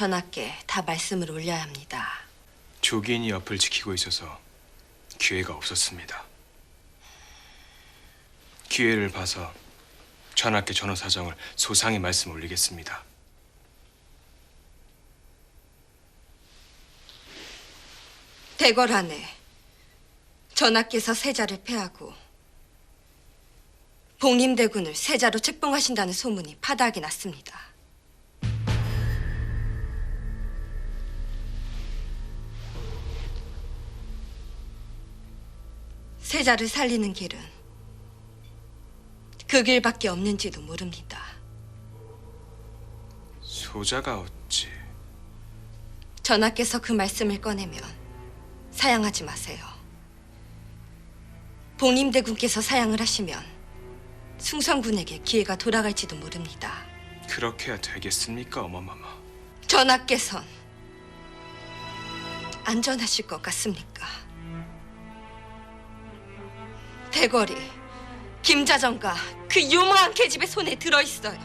전하께 다 말씀을 올려야 합니다. 조기인이 옆을 지키고 있어서 기회가 없었습니다. 기회를 봐서 전하께 전후 사정을 소상히 말씀 올리겠습니다. 대궐 안에 전하께서 세자를 패하고 봉림대군을 세자로 책봉하신다는 소문이 파다하게 났습니다. 세자를 살리는 길은 그 길밖에 없는지도 모릅니다. 소자가 어찌 전하께서 그 말씀을 꺼내면 사양하지 마세요. 봉림대군께서 사양을 하시면 충성군에게 기회가 돌아갈지도 모릅니다. 그렇게 해야 되겠습니까, 어머마마? 전하께선 안전하실 것 같습니까? 대궐이 김자정과 그 유망한 계집의 손에 들어 있어요.